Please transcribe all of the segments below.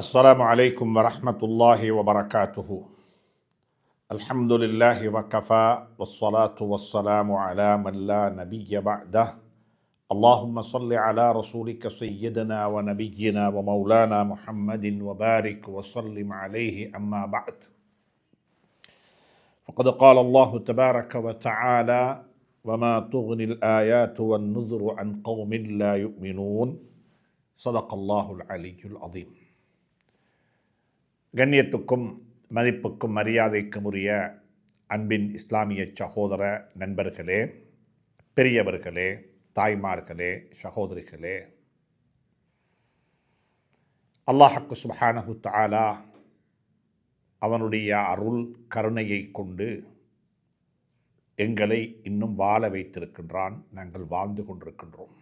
السلام عليكم ورحمة الله وبركاته. الحمد لله وكفى والصلاة والسلام على من لا نبي بعده. اللهم صل على رسولك سيدنا ونبينا ومولانا محمد وبارك وسلم عليه أما بعد. فقد قال الله تبارك وتعالى وما تغني الآيات والنذر عن قوم لا يؤمنون صدق الله العلي العظيم. கண்ணியத்துக்கும் மதிப்புக்கும் மரியாதைக்கும் உரிய அன்பின் இஸ்லாமிய சகோதர நண்பர்களே பெரியவர்களே தாய்மார்களே சகோதரிகளே அல்லாஹக்கு சுபஹானஹு தாலா அவனுடைய அருள் கருணையை கொண்டு எங்களை இன்னும் வாழ வைத்திருக்கின்றான். நாங்கள் வாழ்ந்து கொண்டிருக்கின்றோம்.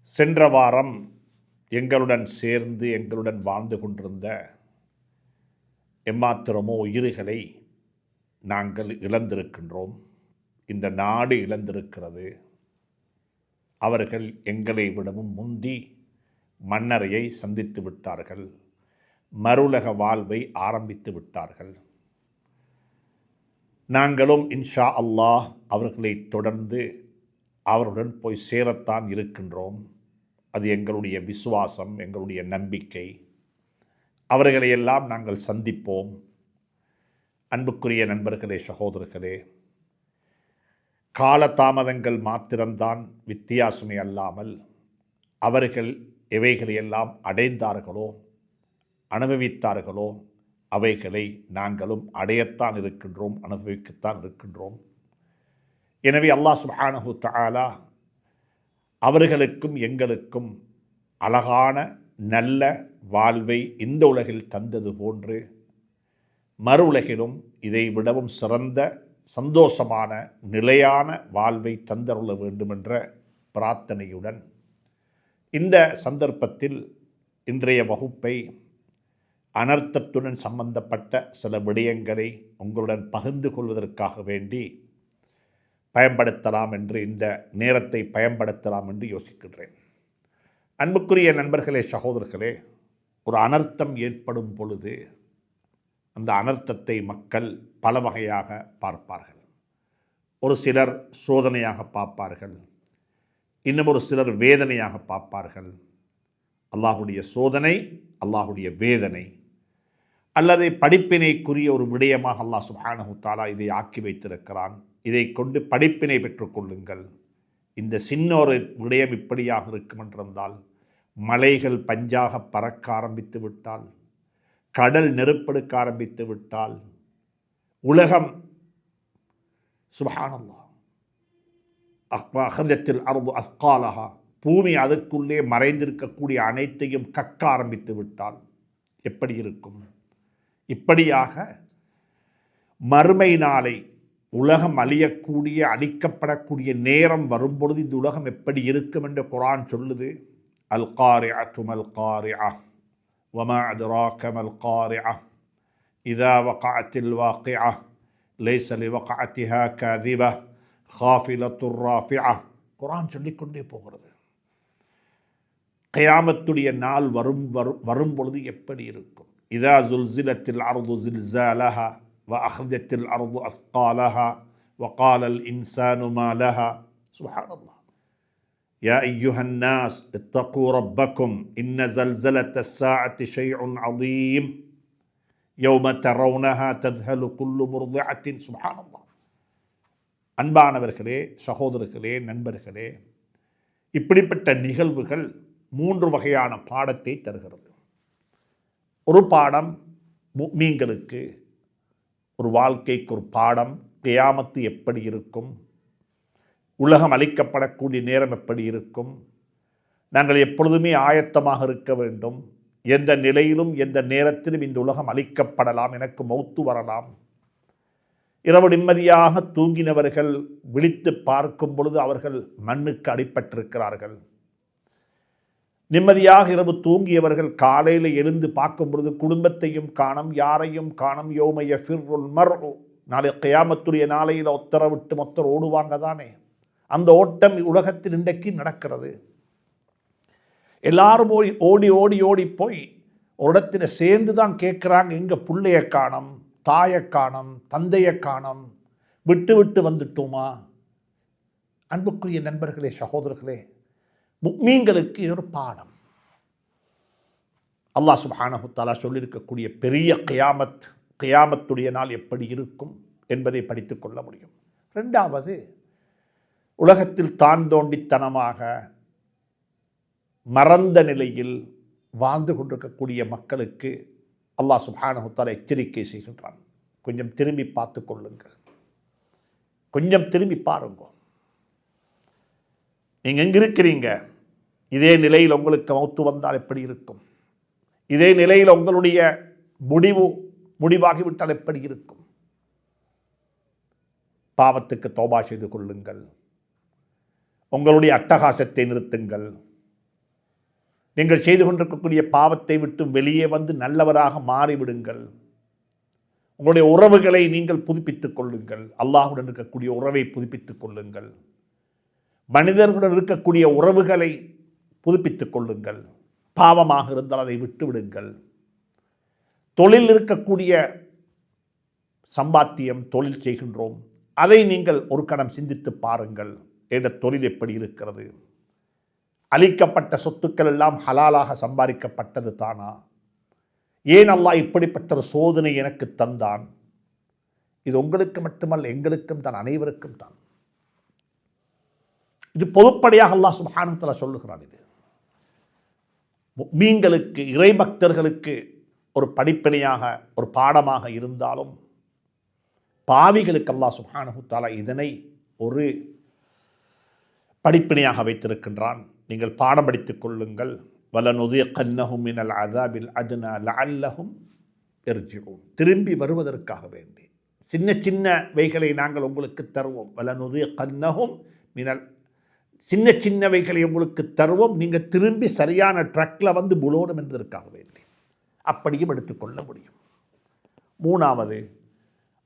சென்ற வாரம் எங்களுடன் சேர்ந்து எங்களுடன் வாழ்ந்து கொண்டிருந்த எம்மாத்திரமோ உயிர்களை நாங்கள் இழந்திருக்கின்றோம். இந்த நாடு இழந்திருக்கிறது. அவர்கள் எங்களை விடவும் முந்தி மன்னரையை சந்தித்து விட்டார்கள். மறுலக வாழ்வை ஆரம்பித்து விட்டார்கள். நாங்களும் இன்ஷா அல்லாஹ் அவர்களை தொடர்ந்து அவருடன் போய் சேரத்தான் இருக்கின்றோம். அது எங்களுடைய விசுவாசம் எங்களுடைய நம்பிக்கை. அவர்களையெல்லாம் நாங்கள் சந்திப்போம். அன்புக்குரிய நண்பர்களே சகோதரர்களே காலதாமதங்கள் மாத்திரம்தான் வித்தியாசமே அல்லாமல் அவர்கள் எவைகளையெல்லாம் அடைந்தார்களோ அனுபவித்தார்களோ அவைகளை நாங்களும் அடையத்தான் இருக்கின்றோம் அனுபவிக்கத்தான் இருக்கின்றோம். எனவே அல்லாஹ் சுப்ஹானஹு தாலா அவர்களுக்கும் எங்களுக்கும் அழகான நல்ல வாழ்வை இந்த உலகில் தந்தது போன்று மறு உலகிலும் இதை விடவும் சிறந்த சந்தோஷமான நிலையான வாழ்வை தந்தருள வேண்டுமென்ற பிரார்த்தனையுடன் இந்த சந்தர்ப்பத்தில் இன்றைய வகுப்பை அனர்த்தத்துடன் சம்பந்தப்பட்ட சில விடயங்களை உங்களுடன் பகிர்ந்து கொள்வதற்காக வேண்டி பயன்படுத்தலாம் என்று இந்த நேரத்தை பயன்படுத்தலாம் என்று யோசிக்கின்றேன். அன்புக்குரிய நண்பர்களே சகோதரர்களே ஒரு அனர்த்தம் ஏற்படும் பொழுது அந்த அனர்த்தத்தை மக்கள் பல வகையாக பார்ப்பார்கள். ஒரு சிலர் சோதனையாக பார்ப்பார்கள். இன்னும் ஒரு சிலர் வேதனையாக பார்ப்பார்கள். அல்லாஹுடைய சோதனை அல்லாஹுடைய வேதனை. அல்லது படிப்பினைக்குரிய ஒரு விடயமாக அல்லாஹ் சுஹானஹு தாலா இதை ஆக்கி வைத்திருக்கிறான். இதை கொண்டு படிப்பினை பெற்றுக்கொள்ளுங்கள் இந்த சின்ன ஒரு விடயம் இப்படியாக இருக்குமென்றிருந்தால் மலைகள் பஞ்சாக பறக்க ஆரம்பித்து விட்டால் கடல் நெருப்பெடுக்க ஆரம்பித்து விட்டால் உலகம் சுபஹானல்லா அகந்தத்தில் அருது அஸ்காலஹா பூமி அதுக்குள்ளே மறைந்திருக்கக்கூடிய அனைத்தையும் கக்க ஆரம்பித்து விட்டால் எப்படி இருக்கும்? இப்படியாக மறுமை நாளை உலகம் அழியக்கூடிய அழிக்கப்படக்கூடிய நேரம் வரும்பொழுது இந்த உலகம் எப்படி இருக்கும் என்று குரான் சொல்லுது? அல் காரி அத்துமல் காரி அ வம அதுரா கமல் காரி அ இதா வகாத்தில் வாக்கி அ லேசலி வகாத்திஹா கதிப ஹாஃபில துர்ராஃபி குரான் சொல்லிக்கொண்டே போகிறது. கயாமத்துடைய நாள் வரும் வரும் வரும்பொழுது எப்படி இருக்கும்? இதா ஜுல்சிலத்தில் அருது ஜில்சாலஹா وأخرجت الأرض أثقالها وقال الإنسان ما لها سبحان الله يا أيها الناس اتقوا ربكم إن زلزلة الساعة شيء عظيم يوم ترونها تذهل كل مرضعة سبحان الله அன்பானவர்களே சகோதரர்களே நண்பர்களே இப்படிப்பட்ட நிகழ்வுகள் மூன்று வகையான பாடத்தை தருகிறது ஒரு பாடம் மீன்களுக்கு ஒரு வாழ்க்கைக்கு ஒரு பாடம் கியாமத்து எப்படி இருக்கும்? உலகம் அளிக்கப்படக்கூடிய நேரம் எப்படி இருக்கும்? நாங்கள் எப்பொழுதுமே ஆயத்தமாக இருக்க வேண்டும். எந்த நிலையிலும் எந்த நேரத்திலும் இந்த உலகம் அளிக்கப்படலாம் எனக்கு மௌத்து வரலாம். இரவு நிம்மதியாக தூங்கினவர்கள் விழித்து பார்க்கும் பொழுது அவர்கள் மண்ணுக்கு அடிப்பட்டிருக்கிறார்கள் நிம்மதியாக இரவு தூங்கியவர்கள் காலையில் எழுந்து பார்க்கும் பொழுது குடும்பத்தையும் காணும் யாரையும் காணும் யோமைய ஃபிர்ருல் மர் நாளை கயாமத்துடைய நாளையில் ஒத்தரவிட்டு மொத்தர் ஓடுவாங்க தானே. அந்த ஓட்டம் உலகத்தில் இன்றைக்கு நடக்கிறது. எல்லாரும் ஓடி ஓடி ஓடி ஓடி போய் ஒரு இடத்துல சேர்ந்து தான் கேட்குறாங்க எங்கள் பிள்ளைய காணம் தாயை காணம் தந்தையை காணம் விட்டு விட்டு வந்துட்டோமா? அன்புக்குரிய நண்பர்களே சகோதரர்களே முக்மீன்களுக்கு இது ஒரு பாடம். அல்லாஹ் சுபானஹுத்தாலா சொல்லியிருக்கக்கூடிய பெரிய கியாமத் கியாமத்துடைய நாள் எப்படி இருக்கும் என்பதை படித்துக் கொள்ள முடியும். ரெண்டாவது உலகத்தில் தான் தோண்டித்தனமாக மறந்த நிலையில் வாழ்ந்து கொண்டிருக்கக்கூடிய மக்களுக்கு அல்லாஹ் சுபானஹுத்தாலா எச்சரிக்கை செய்கின்றான். கொஞ்சம் திரும்பி பார்த்து கொள்ளுங்கள். கொஞ்சம் திரும்பி பாருங்க. நீங்கள் எங்கே இருக்கிறீங்க? இதே நிலையில் உங்களுக்கு மௌத்து வந்தால் எப்படி இருக்கும்? இதே நிலையில் உங்களுடைய முடிவு முடிவாகிவிட்டால் எப்படி இருக்கும்? பாவத்துக்கு தோபா செய்து கொள்ளுங்கள். உங்களுடைய அட்டகாசத்தை நிறுத்துங்கள். நீங்கள் செய்து கொண்டிருக்கக்கூடிய பாவத்தை விட்டு வெளியே வந்து நல்லவராக மாறிவிடுங்கள். உங்களுடைய உறவுகளை நீங்கள் புதுப்பித்துக் கொள்ளுங்கள். அல்லாஹுடன் இருக்கக்கூடிய உறவை புதுப்பித்துக் கொள்ளுங்கள். மனிதர்களுடன் இருக்கக்கூடிய உறவுகளை புதுப்பித்துக் கொள்ளுங்கள். பாவமாக இருந்தால் அதை விட்டுவிடுங்கள். தொழில் இருக்கக்கூடிய சம்பாத்தியம் தொழில் செய்கின்றோம். அதை நீங்கள் ஒரு கணம் சிந்தித்து பாருங்கள். என்ற தொழில் எப்படி இருக்கிறது? அளிக்கப்பட்ட சொத்துக்கள் எல்லாம் ஹலாலாக சம்பாதிக்கப்பட்டது தானா? ஏன் அல்லாஹ் இப்படிப்பட்ட ஒரு சோதனை எனக்கு தந்தான்? இது உங்களுக்கு மட்டுமல்ல எங்களுக்கும் தான் அனைவருக்கும் தான். இது பொதுப்படையாக அல்லாஹ் சுபானத்தில் சொல்லுகிறான் இது. மீன்களுக்கு இறைபக்தர்களுக்கு ஒரு படிப்பினையாக ஒரு பாடமாக இருந்தாலும் பாவிகளுக்கு அல்லாஹ் சுப்ஹானஹு இதனை ஒரு படிப்பினையாக வைத்திருக்கின்றான். நீங்கள் பாடம் படித்துக் கொள்ளுங்கள். வலனுதியக்கன்னஹும் மினல் அதாபில் அதுனா அல்லகும் எர்ஜிஊன் திரும்பி வருவதற்காக வேண்டி. சின்ன சின்ன வைகளை நாங்கள் உங்களுக்கு தருவோம். வலனுதியக்கன்னஹும் மினல் சின்ன சின்னவைகளை உங்களுக்கு தருவோம். நீங்கள் திரும்பி சரியான ட்ரக்கில் வந்து புலோடும் என்பதற்காக வேண்டி. அப்படியும் எடுத்துக்கொள்ள முடியும். மூணாவது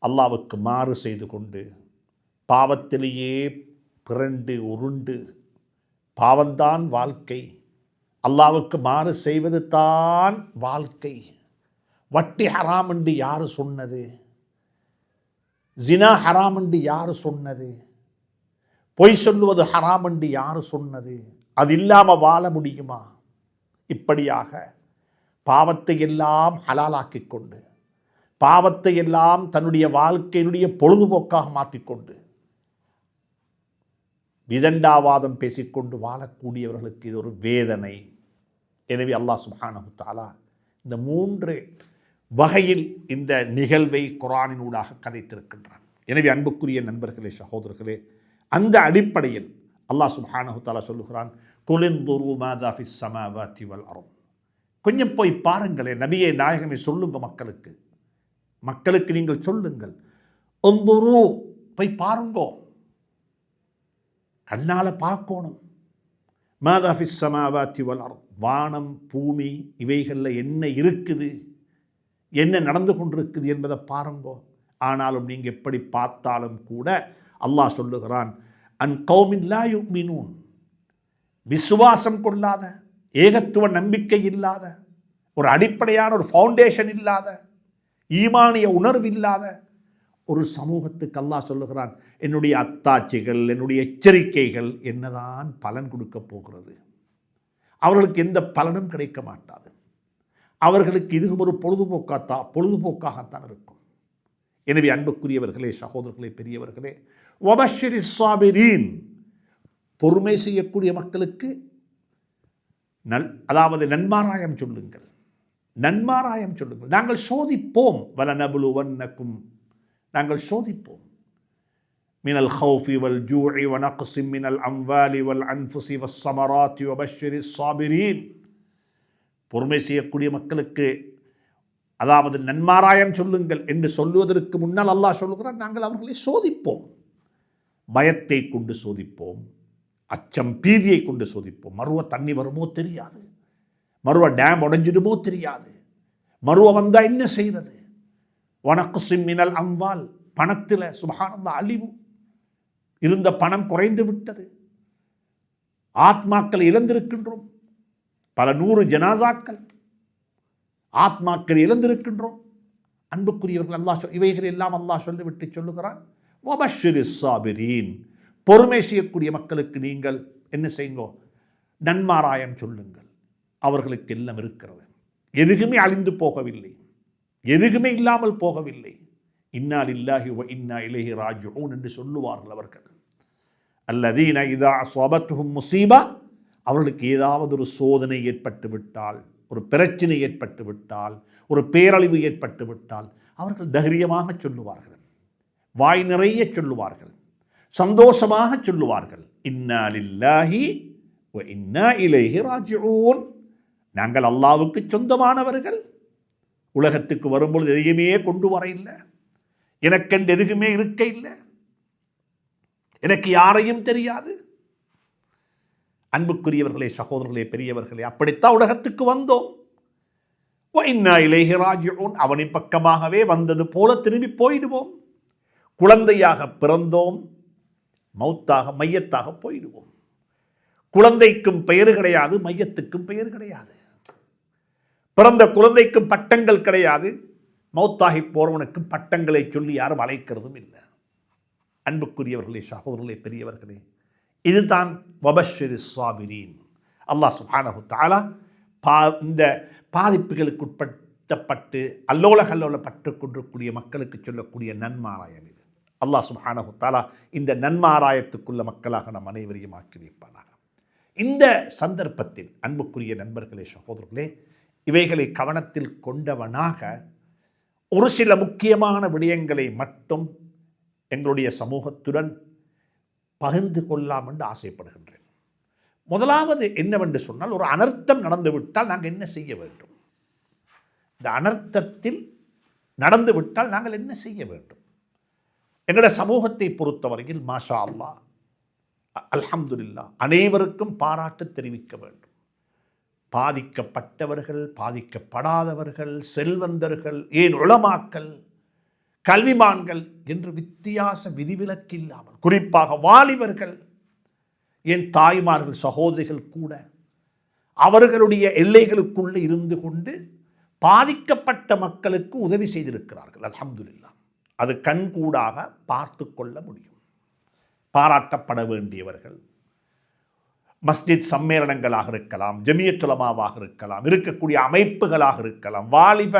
அல்லாவுக்கு மாறு செய்து கொண்டு பாவத்திலேயே பிறண்டு உருண்டு பாவந்தான் வாழ்க்கை. அல்லாவுக்கு மாறு செய்வது தான் வாழ்க்கை. வட்டி ஹராம் என்று யார் சொன்னது? ஜினா ஹராம் என்று யார் சொன்னது? பொய் சொல்லுவது ஹராம் என்று யார் சொன்னது? அது இல்லாமல் வாழ முடியுமா? இப்படியாக பாவத்தை எல்லாம் ஹலாலாக்கிக் கொண்டு பாவத்தை எல்லாம் தன்னுடைய வாழ்க்கையினுடைய பொழுதுபோக்காக மாற்றிக்கொண்டு விதண்டாவாதம் பேசிக்கொண்டு வாழக்கூடியவர்களுக்கு இது ஒரு வேதனை. எனவே அல்லாஹ் சுப்ஹானஹு தஆலா இந்த மூன்று வகையில் இந்த நிகழ்வை குரானினூடாக கதைத்திருக்கின்றான். எனவே அன்புக்குரிய நண்பர்களே சகோதரர்களே அந்த அடிப்படையில் அல்லாஹ் சுப்ஹானஹு சொல்லுகிறான் குலிந்துரு மாதாஃபி சமாவாத்தி வல் அறம் கொஞ்சம் போய் பாருங்களேன் நபியை நாயகமே சொல்லுங்க மக்களுக்கு. மக்களுக்கு நீங்கள் சொல்லுங்கள். ஒந்துரு போய் பாருங்கோ. கண்ணால் பார்க்கணும். மாதாஃபி சமாவாத்தி வல் அறம் வானம் பூமி இவைகளில் என்ன இருக்குது? என்ன நடந்து கொண்டிருக்குது என்பதை பாருங்கோ. ஆனாலும் நீங்கள் எப்படி பார்த்தாலும் கூட அல்லாஹ் சொல்லுகிறான் அன் கௌமின் லா யுக்மினூன். விசுவாசம் கொள்ளாத ஏகத்துவ நம்பிக்கை இல்லாத ஒரு அடிப்படையான ஒரு ஃபவுண்டேஷன் இல்லாத ஈமானிய உணர்வு இல்லாத ஒரு சமூகத்துக்கு அல்லாஹ் சொல்லுகிறான் என்னுடைய அத்தாட்சிகள் என்னுடைய எச்சரிக்கைகள் என்னதான் பலன் கொடுக்க போகிறது. அவர்களுக்கு எந்த பலனும் கிடைக்க மாட்டாது. அவர்களுக்கு இது ஒரு பொழுதுபோக்காத்தா பொழுதுபோக்காகத்தான் இருக்கும். எனவே அன்புக்குரியவர்களே சகோதரர்களே பெரியவர்களே ஒபஷரி சாபிரீன் பொறுமை செய்யக்கூடிய மக்களுக்கு நல் அதாவது நன்மாராயம் சொல்லுங்கள். நன்மாராயம் சொல்லுங்கள். நாங்கள் சோதிப்போம். வல நபுலுவன்னக்கும் நாங்கள் சோதிப்போம். மினல் ஹவுஃபி வல் ஜூஇ வனக்ஸி மினல் அம்வாலி வல் அன்ஃபுசி வஸ் சமராத்தி வபஷரி சாபிரீன் பொறுமை செய்யக்கூடிய மக்களுக்கு அதாவது நன்மாராயம் சொல்லுங்கள் என்று சொல்லுவதற்கு முன்னால் அல்லாஹ் சொல்லுகிறார் நாங்கள் அவர்களை சோதிப்போம். பயத்தை கொண்டு சோதிப்போம் அச்சம் பீதியை கொண்டு சோதிப்போம். மருவ தண்ணி வருமோ தெரியாது. மருவ டேம் உடஞ்சிடுமோ தெரியாது. மறுவ வந்தால் என்ன செய்கிறது வனக்கு சிம்மினல் அம்பால் பணத்தில் சுபானந்த அழிவு. இருந்த பணம் குறைந்து விட்டது. ஆத்மாக்களை இழந்திருக்கின்றோம். பல நூறு ஜனாசாக்கள் ஆத்மாக்கள் இழந்திருக்கின்றோம். அன்புக்குரியவர்கள் அல்லாஹ் சொல் இவைகள் எல்லாம் அல்லாஹ் சொல்லிவிட்டு சொல்லுகிறான். வபஷிரு சாபிரீன் பொறுமை செய்யக்கூடிய மக்களுக்கு நீங்கள் என்ன செய்யுங்கோ நன்மாராயம் சொல்லுங்கள். அவர்களுக்கு எல்லாம் இருக்கிறது. எதுக்குமே அழிந்து போகவில்லை. எதுக்குமே இல்லாமல் போகவில்லை. இன்னால் இல்லாஹி இன்னா இலேஹி ராஜூன் என்று சொல்லுவார்கள் அவர்கள். அல்லதீன இதா ஸ்வபத்துஹும் முசீபா அவர்களுக்கு ஏதாவது ஒரு சோதனை ஏற்பட்டு விட்டால் ஒரு பிரச்சனை ஏற்பட்டு விட்டால் ஒரு பேரழிவு ஏற்பட்டு விட்டால் அவர்கள் தைரியமாக சொல்லுவார்கள். வாய் நிறைய சொல்லுவார்கள். சந்தோஷமாக சொல்லுவார்கள். இன்னாலில்லாஹி இன்னா இலேஹி ராஜிஊன். நாங்கள் அல்லாவுக்கு சொந்தமானவர்கள். உலகத்துக்கு வரும்பொழுது எதையுமே கொண்டு வர இல்லை எனக்கென்று எதுவுமே இருக்க இல்லை. எனக்கு யாரையும் தெரியாது. அன்புக்குரியவர்களே சகோதரர்களே பெரியவர்களே அப்படித்தான் உலகத்துக்கு வந்தோம். இன்னா இலேஹி ராஜிஊன். அவனின் பக்கமாகவே வந்தது போல திரும்பி போயிடுவோம். குழந்தையாக பிறந்தோம் மௌத்தாக மையத்தாக போயிடுவோம். குழந்தைக்கும் பெயர் கிடையாது மையத்துக்கும் பெயர் கிடையாது. பிறந்த குழந்தைக்கும் பட்டங்கள் கிடையாது மௌத்தாகி போறவனுக்கும் பட்டங்களை சொல்லி யாரும் அழைக்கிறதும் இல்லை. அன்புக்குரியவர்களே சகோதரர்களே பெரியவர்களே இதுதான் வபஷிரு சுவாமிரீன் அல்லாஹ் சுஹானஹு தாலா பா இந்த பாதிப்புகளுக்கு உட்படுத்தப்பட்டு அல்லோல கல்லோலப்பட்டு கொண்டிருக்கூடிய மக்களுக்கு சொல்லக்கூடிய நன்மாராயம் இது. அல்லாஹ் சுஹானஹு தாலா இந்த நன்மாராயத்துக்குள்ள மக்களாக நம் அனைவரையும் ஆக்கி வைப்பானாக இந்த சந்தர்ப்பத்தில் அன்புக்குரிய நண்பர்களே சகோதரர்களே இவைகளை கவனத்தில் கொண்டவனாக ஒரு சில முக்கியமான விடயங்களை மட்டும் எங்களுடைய சமூகத்துடன் பகிர்ந்து கொள்ளலாம் என்று ஆசைப்படுகின்றேன். முதலாவது என்னவென்று சொன்னால் ஒரு அனர்த்தம் நடந்துவிட்டால் நாங்கள் என்ன செய்ய வேண்டும்? இந்த அனர்த்தத்தில் நடந்துவிட்டால் நாங்கள் என்ன செய்ய வேண்டும்? எங்களோட சமூகத்தை பொறுத்தவரையில் மாஷா அல்லா அல்ஹம்துல்லா அனைவருக்கும் பாராட்டு தெரிவிக்க வேண்டும். பாதிக்கப்பட்டவர்கள் பாதிக்கப்படாதவர்கள் செல்வந்தர்கள் ஏன் உளமாக்கல் கல்விமான்கள் என்று வித்தியாச விதிவிலக்கு இல்லாமல் குறிப்பாக வாலிபர்கள் என் தாய்மார்கள் சகோதரிகள் கூட அவர்களுடைய எல்லைகளுக்குள்ளே இருந்து கொண்டு பாதிக்கப்பட்ட மக்களுக்கு உதவி செய்திருக்கிறார்கள் அலமதுல்லா அது கண்கூடாக பார்த்து கொள்ள முடியும். பாராட்டப்பட வேண்டியவர்கள். மஸ்ஜித் சம்மேளனங்களாக இருக்கலாம் ஜமியத்துலமாவாக இருக்கலாம் இருக்கக்கூடிய அமைப்புகளாக இருக்கலாம் வாலிப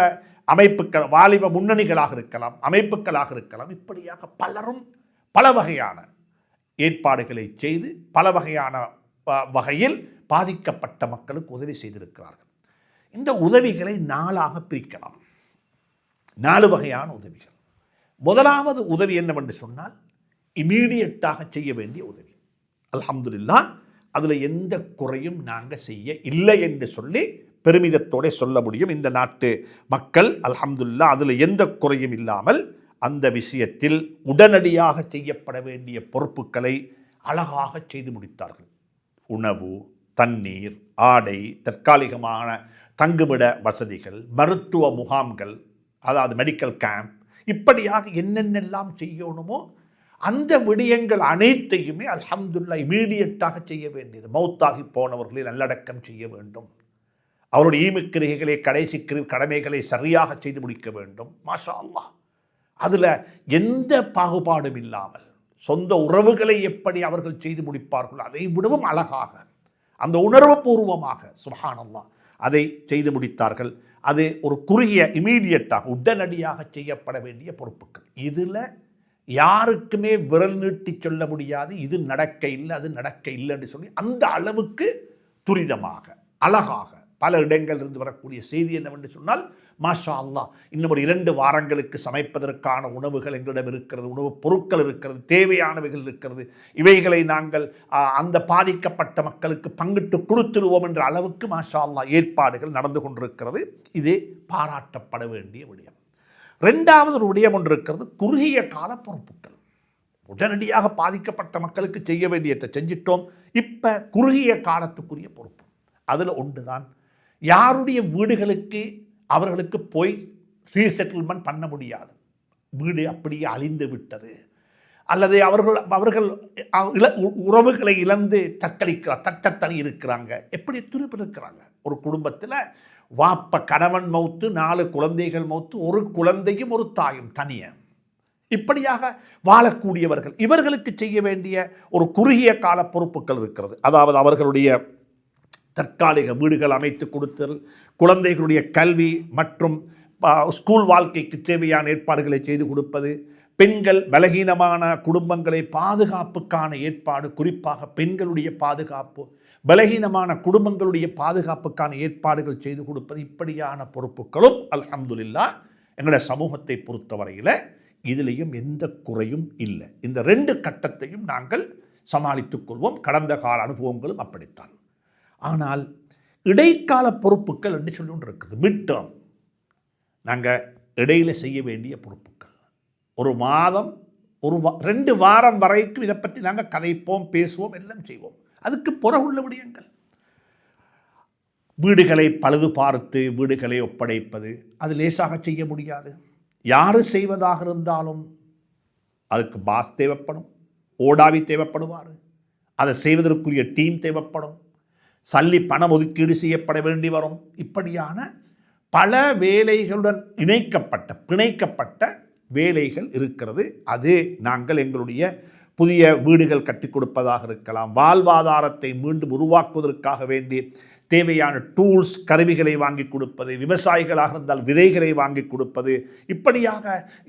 அமைப்புகள் வாலிப முன்னணிகளாக இருக்கலாம் அமைப்புகளாக இருக்கலாம். இப்படியாக பலரும் பல வகையான ஏற்பாடுகளை செய்து பல வகையான வகையில் பாதிக்கப்பட்ட மக்களுக்கு உதவி செய்திருக்கிறார்கள். இந்த உதவிகளை நாளாக பிரிக்கலாம். நாலு வகையான உதவிகள். முதலாவது உதவி என்னவென்று சொன்னால் இமீடியட்டாக செய்ய வேண்டிய உதவி. அல்ஹம்துல்லா அதில் எந்த குறையும் நாங்கள் செய்ய இல்லை என்று சொல்லி பெருமிதத்தோட சொல்ல முடியும். இந்த நாட்டு மக்கள் அல்ஹம்துல்லா அதில் எந்த குறையும் இல்லாமல் அந்த விஷயத்தில் உடனடியாக செய்யப்பட வேண்டிய பொறுப்புகளை அழகாக செய்து முடித்தார்கள். உணவு தண்ணீர் ஆடை தற்காலிகமான தங்குமிட வசதிகள் மருத்துவ முகாம்கள் அதாவது மெடிக்கல் கேம்ப் இப்படியாக என்னென்னெல்லாம் செய்யணுமோ அந்த விடயங்கள் அனைத்தையுமே அல்ஹம்துல்லா இமீடியட்டாக செய்ய வேண்டியது. மௌத்தாகி போனவர்களை நல்லடக்கம் செய்ய வேண்டும். அவருடைய ஈமிக்கிரிகைகளை கடைசி கிரி கடமைகளை சரியாக செய்து முடிக்க வேண்டும். மாஷா அல்லாஹ் அதில் எந்த பாகுபாடும் இல்லாமல் சொந்த உறவுகளை எப்படி அவர்கள் செய்து முடிப்பார்கள் அதை விடவும் அழகாக அந்த உணர்வு பூர்வமாக சுஹானல்லா அதை செய்து முடித்தார்கள். அது ஒரு குறுகிய இமீடியட்டாக உடனடியாக செய்யப்பட வேண்டிய பொறுப்புகள். இதில் யாருக்குமே விரல் நீட்டி சொல்ல முடியாது. இது நடக்க இல்லை அது நடக்க இல்லைன்னு சொல்லி அந்த அளவுக்கு துரிதமாக அழகாக பல இடங்களிலிருந்து இருந்து வரக்கூடிய செய்தி என்னவென்று சொன்னால் மாஷா அல்லாஹ் இன்னும் ஒரு இரண்டு வாரங்களுக்கு சமைப்பதற்கான உணவுகள் எங்களிடம் இருக்கிறது உணவுப் பொருட்கள் இருக்கிறது தேவையானவைகள் இருக்கிறது. இவைகளை நாங்கள் அந்த பாதிக்கப்பட்ட மக்களுக்கு பங்கிட்டு கொடுத்துருவோம் என்ற அளவுக்கு மாஷா அல்லாஹ் ஏற்பாடுகள் நடந்து கொண்டிருக்கிறது. இது பாராட்டப்பட வேண்டிய விடயம். ரெண்டாவது ஒரு விடயம் ஒன்று இருக்கிறது குறுகிய கால பொறுப்புகள். உடனடியாக பாதிக்கப்பட்ட மக்களுக்கு செய்ய வேண்டியதை செஞ்சிட்டோம். இப்போ குறுகிய காலத்துக்குரிய பொறுப்பு. அதில் ஒன்று தான் யாருடைய வீடுகளுக்கு அவர்களுக்கு போய் ரீசெட்டில்மெண்ட் பண்ண முடியாது. வீடு அப்படியே அழிந்து விட்டது. அல்லது அவர்கள் அவர்கள் இல- உ- உறவுகளை இழந்து தத்தளிக்கிறார் தட்டத்தனி இருக்கிறாங்க. எப்படி துருப்பு இருக்கிறாங்க ஒரு குடும்பத்தில் வாப்ப கணவன் மௌத்து நாலு குழந்தைகள் மௌத்து ஒரு குழந்தையும் ஒரு தாயும் தனிய? இப்படியாக வாழக்கூடியவர்கள். இவர்களுக்கு செய்ய வேண்டிய ஒரு குறுகிய கால பொறுப்புகள் இருக்கிறது. அதாவது அவர்களுடைய தற்காலிக வீடுகள் அமைத்து கொடுத்தல் குழந்தைகளுடைய கல்வி மற்றும் ஸ்கூல் வாழ்க்கைக்கு தேவையான ஏற்பாடுகளை செய்து கொடுப்பது பெண்கள் பலகீனமான குடும்பங்களை பாதுகாப்புக்கான ஏற்பாடு குறிப்பாக பெண்களுடைய பாதுகாப்பு பலகீனமான குடும்பங்களுடைய பாதுகாப்புக்கான ஏற்பாடுகள் செய்து கொடுப்பது இப்படியான பொறுப்புகளும் அல்ஹம்துல்லா எங்களுடைய சமூகத்தை பொறுத்தவரையில் இதிலையும் எந்த குறையும் இல்லை. இந்த ரெண்டு கட்டத்தையும் நாங்கள் சமாளித்துக் கொள்வோம். கடந்த கால அனுபவங்களும் அப்படித்தான். ஆனால் இடைக்கால பொறுப்புகள் என்று சொல்லி ஒன்று இருக்குது. மிட் டேர்ம் நாங்கள் இடையில் செய்ய வேண்டிய பொறுப்புகள். ஒரு மாதம் ஒரு வா ரெண்டு வாரம் வரைக்கும் இதை பற்றி நாங்கள் கதைப்போம் பேசுவோம் எல்லாம் செய்வோம். அதுக்கு புறகுள்ள விடயங்கள். வீடுகளை பழுது பார்த்து வீடுகளை ஒப்படைப்பது அது லேசாக செய்ய முடியாது. யார் செய்வதாக இருந்தாலும் அதுக்கு பாஸ் தேவைப்படும் ஓடாவி தேவைப்படுவார். அதை செய்வதற்குரிய டீம் தேவைப்படும். சல்லி பணம் ஒதுக்கீடு செய்யப்பட வேண்டி வரும். இப்படியான பல வேலைகளுடன் இணைக்கப்பட்ட பிணைக்கப்பட்ட வேலைகள் இருக்கிறது. அது நாங்கள் எங்களுடைய புதிய வீடுகள் கட்டிக் கொடுப்பதாக இருக்கலாம். வாழ்வாதாரத்தை மீண்டும் உருவாக்குவதற்காக வேண்டி தேவையான டூல்ஸ் கருவிகளை வாங்கி கொடுப்பது விவசாயிகளாக இருந்தால் விதைகளை வாங்கி கொடுப்பது. இப்படியாக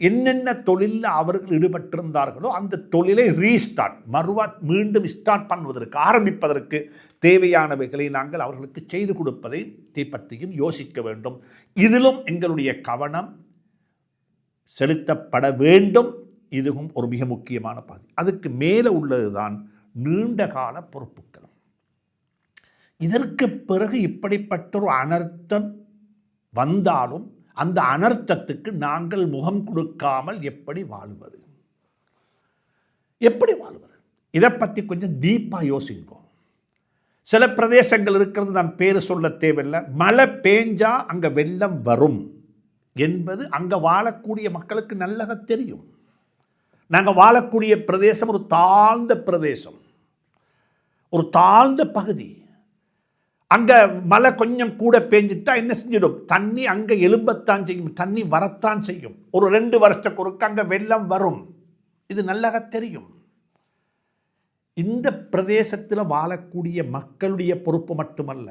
என்னென்ன தொழிலில் அவர்கள் ஈடுபட்டிருந்தார்களோ அந்த தொழிலை ரீஸ்டார்ட் மறுவா மீண்டும் ஸ்டார்ட் பண்ணுவதற்கு ஆரம்பிப்பதற்கு தேவையானவைகளை நாங்கள் அவர்களுக்கு செய்து கொடுப்பதை பற்றியும் யோசிக்க வேண்டும். இதிலும் எங்களுடைய கவனம் செலுத்தப்பட வேண்டும். இதுவும் ஒரு மிக முக்கியமான பாதி. அதுக்கு மேலே உள்ளதுதான் தான் நீண்டகால பொறுப்புக்கள். இதற்கு பிறகு இப்படிப்பட்ட ஒரு அனர்த்தம் வந்தாலும் அந்த அனர்த்தத்துக்கு நாங்கள் முகம் கொடுக்காமல் எப்படி வாழுவது? எப்படி வாழுவது? இதை பற்றி கொஞ்சம் டீப்பாக யோசிங்கோ. சில பிரதேசங்கள் இருக்கிறது நான் பேர் சொல்ல தேவையில்லை. மழை பேஞ்சா அங்கே வெள்ளம் வரும் என்பது அங்கே வாழக்கூடிய மக்களுக்கு நல்லக தெரியும். நாங்கள் வாழக்கூடிய பிரதேசம் ஒரு தாழ்ந்த பிரதேசம். ஒரு தாழ்ந்த பகுதி. அங்கே மழை கொஞ்சம் கூட பேஞ்சிட்டா என்ன செஞ்சிடும்? தண்ணி அங்கே எலும்பத்தான் செய்யும். தண்ணி வரத்தான் செய்யும். ஒரு ரெண்டு வருஷத்துக்கு ஒருக்க அங்கே வெள்ளம் வரும். இது நல்லக தெரியும். இந்த பிரதேசத்தில் வாழக்கூடிய மக்களுடைய பொறுப்பு மட்டுமல்ல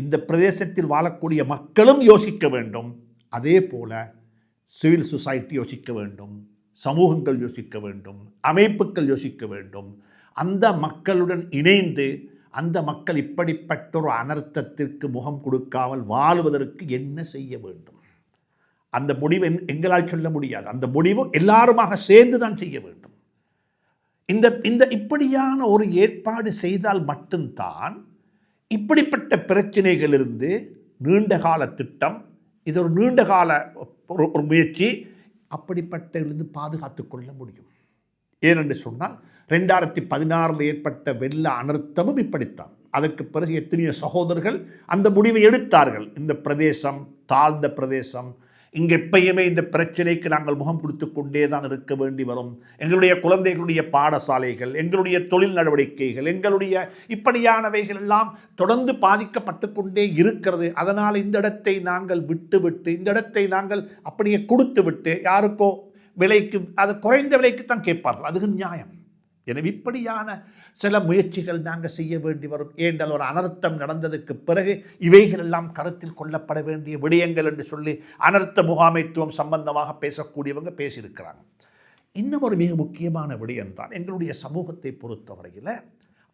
இந்த பிரதேசத்தில் வாழக்கூடிய மக்களும் யோசிக்க வேண்டும். அதே போல சிவில் சொசைட்டி யோசிக்க வேண்டும் சமூகங்கள் யோசிக்க வேண்டும் அமைப்புகள் யோசிக்க வேண்டும். அந்த மக்களுடன் இணைந்து அந்த மக்கள் இப்படிப்பட்ட ஒரு அனர்த்தத்திற்கு முகம் கொடுக்காமல் வாழுவதற்கு என்ன செய்ய வேண்டும்? அந்த முடிவு எங்களால் சொல்ல முடியாது. அந்த முடிவு எல்லாருமாக சேர்ந்து தான் செய்ய வேண்டும். இந்த இந்த இப்படியான ஒரு ஏற்பாடு செய்தால் மட்டும்தான் இப்படிப்பட்ட பிரச்சனைகளிலிருந்து நீண்ட கால திட்டம் இது ஒரு நீண்ட கால ஒரு ஒரு முயற்சி அப்படிப்பட்டிருந்து பாதுகாத்து கொள்ள முடியும். ஏனென்று சொன்னால் ரெண்டாயிரத்தி பதினாறில் ஏற்பட்ட வெள்ள அனர்த்தமும் இப்படித்தான். அதற்கு பிறகு எத்தனையோ சகோதரர்கள் அந்த முடிவை எடுத்தார்கள். இந்த பிரதேசம் தாழ்ந்த பிரதேசம் இங்கே எப்பயுமே இந்த பிரச்சனைக்கு நாங்கள் முகம் கொடுத்து கொண்டே தான் இருக்க வேண்டி வரும். எங்களுடைய குழந்தைகளுடைய பாடசாலைகள் எங்களுடைய தொழில் நடவடிக்கைகள் எங்களுடைய இப்படியானவைகள் எல்லாம் தொடர்ந்து பாதிக்கப்பட்டு கொண்டே இருக்கிறது. அதனால் இந்த இடத்தை நாங்கள் விட்டுவிட்டு இந்த இடத்தை நாங்கள் அப்படியே கொடுத்து விட்டு யாருக்கோ விலைக்கு அது குறைந்த விலைக்கு தான் கேட்பார்கள். அதுக்கு நியாயம். எனவே இப்படியான சில முயற்சிகள் நாங்கள் செய்ய வேண்டி வரும். ஏண்டால் ஒரு அனர்த்தம் நடந்ததுக்கு பிறகு இவைகள் எல்லாம் கருத்தில் கொள்ளப்பட வேண்டிய விடயங்கள் என்று சொல்லி அனர்த்த முகாமைத்துவம் சம்பந்தமாக பேசக்கூடியவங்க பேசியிருக்கிறாங்க. இன்னும் ஒரு மிக முக்கியமான விடயம்தான் எங்களுடைய சமூகத்தை பொறுத்தவரையில்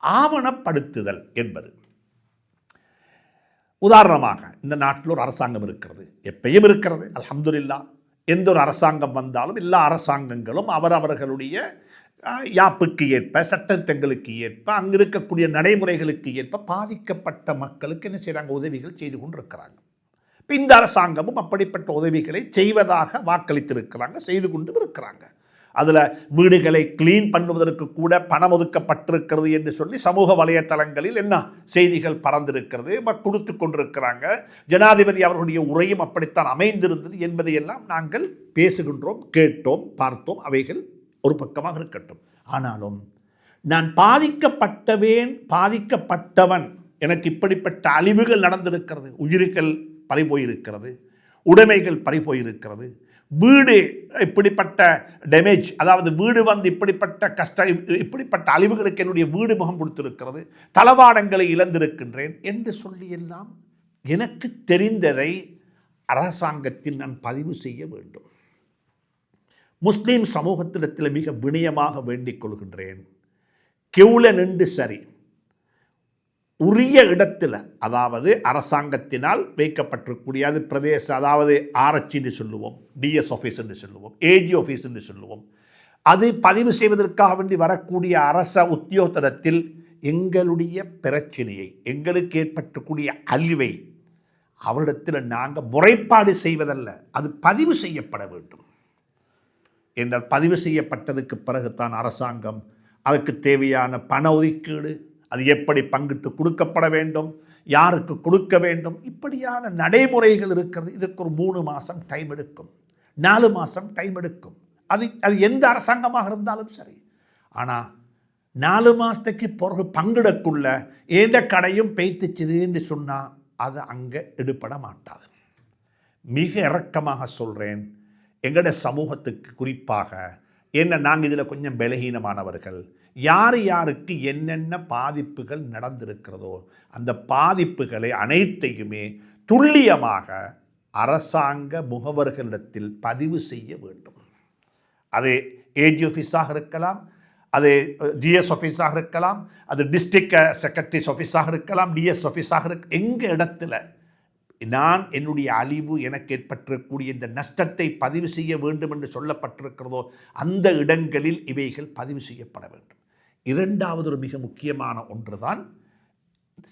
ஆவணப்படுத்துதல் என்பது. உதாரணமாக இந்த நாட்டில் ஒரு அரசாங்கம் இருக்கிறது. எப்பயும் இருக்கிறது. அலமதுல்லா எந்த ஒரு அரசாங்கம் வந்தாலும் எல்லா அரசாங்கங்களும் அவரவர்களுடைய யாப்புக்கு ஏற்ப சட்டத்திட்டங்களுக்கு ஏற்ப அங்கே இருக்கக்கூடிய நடைமுறைகளுக்கு ஏற்ப பாதிக்கப்பட்ட மக்களுக்கு என்ன செய்கிறாங்க உதவிகள் செய்து கொண்டிருக்கிறாங்க. இப்போ இந்த அரசாங்கமும் அப்படிப்பட்ட உதவிகளை செய்வதாக வாக்களித்திருக்கிறாங்க செய்து கொண்டு இருக்கிறாங்க அதில் வீடுகளை க்ளீன் பண்ணுவதற்கு கூட பணம் ஒதுக்கப்பட்டிருக்கிறது என்று சொல்லி சமூக வலைத்தளங்களில் என்ன செய்திகள் பறந்திருக்கிறது கொடுத்து கொண்டிருக்கிறாங்க. ஜனாதிபதி அவர்களுடைய உரையும் அப்படித்தான் அமைந்திருந்தது என்பதையெல்லாம் நாங்கள் பேசுகின்றோம் கேட்டோம் பார்த்தோம். அவைகள் ஒரு பக்கமாக இருக்கட்டும். ஆனாலும் நான் பாதிக்கப்பட்டவேன் பாதிக்கப்பட்டவன். எனக்கு இப்படிப்பட்ட அழிவுகள் நடந்திருக்கிறது. உயிர்கள் பறிபோயிருக்கிறது. உடைமைகள் பறிபோயிருக்கிறது. வீடு இப்படிப்பட்ட டேமேஜ் அதாவது வீடு வந்து இப்படிப்பட்ட கஷ்ட இப்படிப்பட்ட அழிவுகளுக்கு என்னுடைய வீடு முகம் கொடுத்திருக்கிறது. தளவாடங்களை இழந்திருக்கின்றேன் என்று சொல்லியெல்லாம் எனக்கு தெரிந்ததை அரசாங்கத்தில் நான் பதிவு செய்ய வேண்டும். முஸ்லீம் சமூகத்திடத்தில் மிக வினயமாக வேண்டிக் கொள்கின்றேன். கெவுல நின்று சரி. உரிய இடத்தில் அதாவது அரசாங்கத்தினால் வைக்கப்பட்டிருக்கக்கூடிய அது பிரதேச அதாவது ஆர்எச்சி என்று சொல்லுவோம் டிஎஸ் ஆஃபீஸ் என்று சொல்லுவோம் ஏஜி ஆஃபீஸ் என்று சொல்லுவோம். அது பதிவு செய்வதற்காக வேண்டி வரக்கூடிய அரச உத்தியோகத்தனத்தில் எங்களுடைய பிரச்சனையை எங்களுக்கு ஏற்பட்டக்கூடிய அழிவை அவரிடத்தில் நாங்கள் முறைப்பாடு செய்வதல்ல. அது பதிவு செய்யப்பட வேண்டும். என்றால் பதிவு செய்யப்பட்டதுக்கு பிறகுதான் அரசாங்கம் அதுக்கு தேவையான பண ஒதுக்கீடு அது எப்படி பங்கிட்டு கொடுக்கப்பட வேண்டும் யாருக்கு கொடுக்க வேண்டும் இப்படியான நடைமுறைகள் இருக்கிறது. இதுக்கு ஒரு மூணு மாதம் டைம் எடுக்கும். நாலு மாதம் டைம் எடுக்கும். அது அது எந்த அரசாங்கமாக இருந்தாலும் சரி. ஆனால் நாலு மாதத்துக்கு பிறகு பங்கிடக்குள்ள ஏண்ட கடையும் பெய்த்துச்சுதுன்னு சொன்னால் அது அங்கே எடுபட மாட்டாது. மிக இறக்கமாக சொல்கிறேன் எங்களோட சமூகத்துக்கு குறிப்பாக என்ன நாங்கள் இதில் கொஞ்சம் பலகீனமானவர்கள் யார் யாருக்கு என்னென்ன பாதிப்புகள் நடந்திருக்கிறதோ அந்த பாதிப்புகளை அனைத்தையுமே துல்லியமாக அரசாங்க முகவர்களிடத்தில் பதிவு செய்ய வேண்டும். அது ஏஜி ஆஃபீஸாக இருக்கலாம் அது ஜிஎஸ் ஆஃபீஸாக இருக்கலாம் அது டிஸ்ட்ரிக்ட் செக்ரட்டரிஸ் ஆஃபீஸாக இருக்கலாம் டிஎஸ் ஆஃபீஸாக இருக்க எங்கள் இடத்துல நான் என்னுடைய அழிவு எனக்கு ஏற்பட்டிருக்கக்கூடிய இந்த நஷ்டத்தை பதிவு செய்ய வேண்டும் என்று சொல்லப்பட்டிருக்கிறதோ அந்த இடங்களில் இவைகள் பதிவு செய்யப்பட வேண்டும். இரண்டாவது ஒரு மிக முக்கியமான ஒன்றுதான்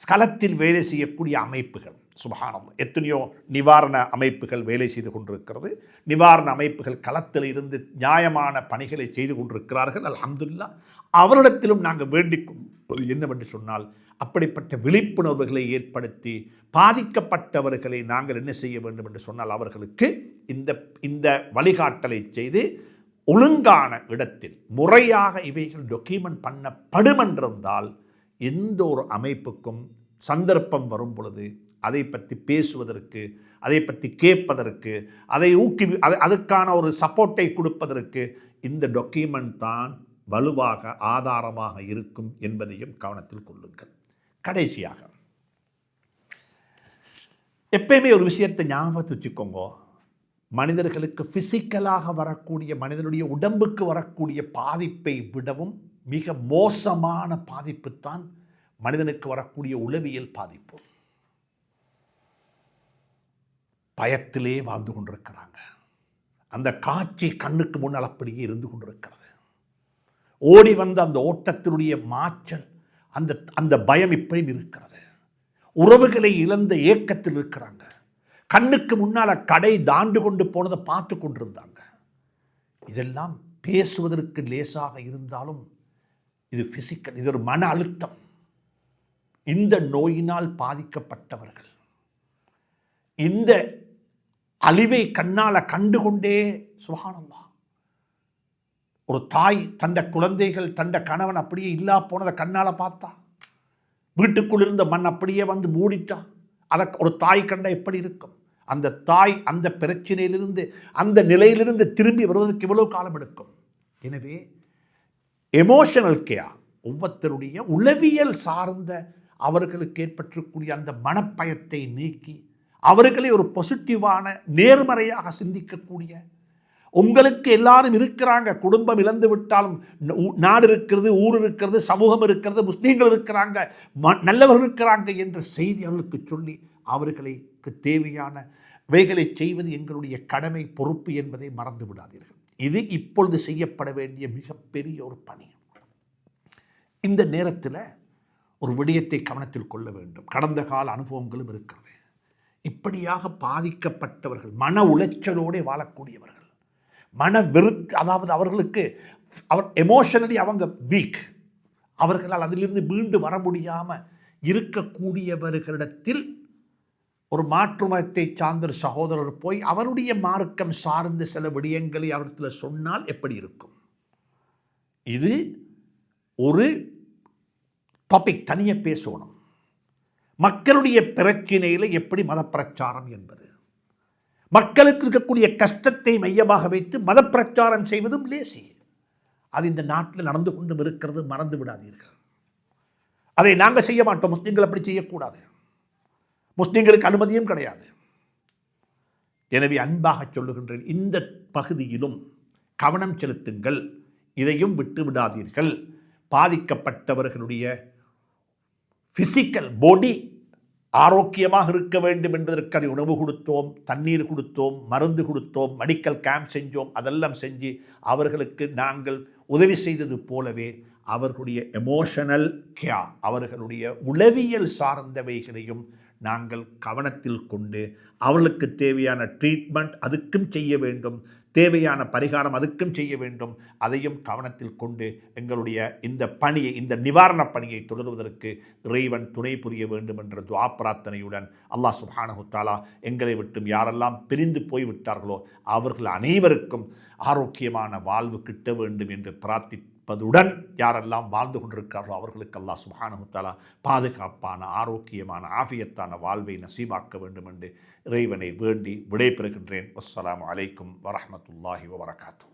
ஸ்கலத்தில் வேலை செய்யக்கூடிய அமைப்புகள். சுபகானம் எத்தனையோ நிவாரண அமைப்புகள் வேலை செய்து கொண்டிருக்கிறது. நிவாரண அமைப்புகள் களத்தில் இருந்து நியாயமான பணிகளை செய்து கொண்டிருக்கிறார்கள். அல்ஹம்துல்லா அவரிடத்திலும் நாங்கள் வேண்டிக் என்னவென்று சொன்னால் அப்படிப்பட்ட விழிப்புணர்வுகளை ஏற்படுத்தி பாதிக்கப்பட்டவர்களை நாங்கள் என்ன செய்ய வேண்டும் என்று சொன்னால் அவர்களுக்கு இந்த இந்த வழிகாட்டலை செய்து ஒழுங்கான இடத்தில் முறையாக இவைகள் டொக்குமெண்ட் பண்ணப்படும் என்றிருந்தால் எந்த ஒரு அமைப்புக்கும் சந்தர்ப்பம் வரும் பொழுது அதை பற்றி பேசுவதற்கு அதை பற்றி கேட்பதற்கு அதை ஊக்கி அது அதுக்கான ஒரு சப்போர்ட்டை கொடுப்பதற்கு இந்த டொக்குமெண்ட் தான் வலுவாக ஆதாரமாக இருக்கும் என்பதையும் கவனத்தில் கொள்ளுங்கள். கடைசியாக. எப்பயுமே ஒரு விஷயத்தை ஞாபகத்து வச்சுக்கோங்க. மனிதர்களுக்கு ஃபிசிக்கலாக வரக்கூடிய மனிதனுடைய உடம்புக்கு வரக்கூடிய பாதிப்பை விடவும் மிக மோசமான பாதிப்பு தான் மனிதனுக்கு வரக்கூடிய உளவியல் பாதிப்பு. பயத்திலே வாழ்ந்து கொண்டிருக்கிறாங்க. அந்த காட்சி கண்ணுக்கு முன்னால் அப்படியே இருந்து கொண்டிருக்கிறது. ஓடி வந்த அந்த ஓட்டத்தினுடைய மாற்றல் அந்த அந்த பயம் இப்படியும் இருக்கிறது உறவுகளை இழந்த ஏக்கத்தில் இருக்கிறாங்க. கண்ணுக்கு முன்னால் கடை தாண்டு கொண்டு போனதை பார்த்து கொண்டிருந்தாங்க. இதெல்லாம் பேசுவதற்கு லேசாக இருந்தாலும் இது ஃபிசிக்கல் இது ஒரு மன அழுத்தம். இந்த நோயினால் பாதிக்கப்பட்டவர்கள். இந்த அழிவை கண்ணால் கண்டுகொண்டே சுகானந்தா ஒரு தாய் தண்ட குழந்தைகள் தண்ட கணவன் அப்படியே இல்லா போனதை கண்ணால் பார்த்தா. வீட்டுக்குள் இருந்த மண் அப்படியே வந்து மூடிட்டா. அதை ஒரு தாய் கண்ட எப்படி இருக்கும்? அந்த தாய் அந்த பிரச்சனையிலிருந்து அந்த நிலையிலிருந்து திரும்பி வருவதற்கு இவ்வளோ காலம் எடுக்கும். எனவே எமோஷனல் கேர் ஒவ்வொருத்தருடைய உளவியல் சார்ந்த அவர்களுக்கு ஏற்பட்டிருக்கூடிய அந்த மனப்பயத்தை நீக்கி அவர்களை ஒரு பொசிட்டிவான நேர்மறையாக சிந்திக்கக்கூடிய உங்களுக்கு எல்லாரும் இருக்கிறாங்க. குடும்பம் இழந்து விட்டாலும் நாடு இருக்கிறது ஊர் இருக்கிறது சமூகம் இருக்கிறது முஸ்லீம்கள் இருக்கிறாங்க நல்லவர்கள் இருக்கிறாங்க என்ற செய்தி அவர்களுக்கு சொல்லி அவர்களுக்கு தேவையான வைகளை செய்வது எங்களுடைய கடமை பொறுப்பு என்பதை மறந்து விடாதீர்கள். இது இப்பொழுது செய்யப்பட வேண்டிய மிகப்பெரிய ஒரு பணி. இந்த நேரத்தில் ஒரு விடயத்தை கவனத்தில் கொள்ள வேண்டும். கடந்த கால அனுபவங்களும் இருக்கிறது. இப்படியாக பாதிக்கப்பட்டவர்கள் மன உளைச்சலோடு வாழக்கூடியவர்கள். மன வெறுத்து அதாவது அவர்களுக்கு அவர் எமோஷனலி அவங்க வீக் அவர்களால் அதிலிருந்து மீண்டு வர முடியாமல் இருக்கக்கூடியவர்களிடத்தில் ஒரு மாற்று மதத்தை சார்ந்த சகோதரர் போய் அவருடைய மார்க்கம் சார்ந்த சில விடயங்களை அவரிடத்தில் சொன்னால் எப்படி இருக்கும்? இது ஒரு டாபிக் தனியாக பேசணும். மக்களுடைய பிரச்சினையில் எப்படி மதப்பிரச்சாரம் என்பது? மக்களுக்கு இருக்கக்கூடிய கஷ்டத்தை மையமாக வைத்து மதப்பிரச்சாரம் செய்வதும் லேசி. அது இந்த நாட்டில் நடந்து கொண்டும் இருக்கிறது மறந்து விடாதீர்கள். அதை நாங்கள் செய்ய மாட்டோம். முஸ்லீம்கள் அப்படி செய்யக்கூடாது. முஸ்லீம்களுக்கு அனுமதியும் கிடையாது. எனவே அன்பாக சொல்லுகின்றேன் இந்த பகுதியிலும் கவனம் செலுத்துங்கள். இதையும் விட்டு விடாதீர்கள். பாதிக்கப்பட்டவர்களுடைய ஃபிசிக்கல் பாடி ஆரோக்கியமாக இருக்க வேண்டும் என்பதற்கான உணவு கொடுத்தோம் தண்ணீர் கொடுத்தோம் மருந்து கொடுத்தோம் மெடிக்கல் கேம்ப் செஞ்சோம் அதெல்லாம் செஞ்சு அவர்களுக்கு நாங்கள் உதவி செய்தது போலவே அவர்களுடைய எமோஷனல் கேர் அவர்களுடைய உளவியல் சார்ந்தவைகளையும் நாங்கள் கவனத்தில் கொண்டு அவர்களுக்கு தேவையான ட்ரீட்மெண்ட் அதுக்கும் செய்ய வேண்டும் தேவையான பரிகாரம் அதுக்கும் செய்ய வேண்டும். அதையும் கவனத்தில் கொண்டு எங்களுடைய இந்த பணியை இந்த நிவாரணப் பணியை தொடர்வதற்கு இறைவன் துணை புரிய வேண்டும் என்ற துவா பிரார்த்தனையுடன் அல்லாஹ் சுப்ஹானஹு எங்களை விட்டும் யாரெல்லாம் பிரிந்து போய்விட்டார்களோ அவர்கள் அனைவருக்கும் ஆரோக்கியமான வாழ்வு கிட்ட வேண்டும் என்று பிரார்த்தி இருப்பதுடன் யாரெல்லாம் வாழ்ந்து கொண்டிருக்கிறாரோ அவர்களுக்கு அல்லாஹ் சுப்ஹானஹு பாதுகாப்பான ஆரோக்கியமான ஆஃபியத்தான வாழ்வை நசீபாக்க வேண்டும் என்று இறைவனை வேண்டி விடைபெறுகின்றேன். அஸ்லாம் அலைக்கும் வரமத்துல்லாஹி வரகாத்து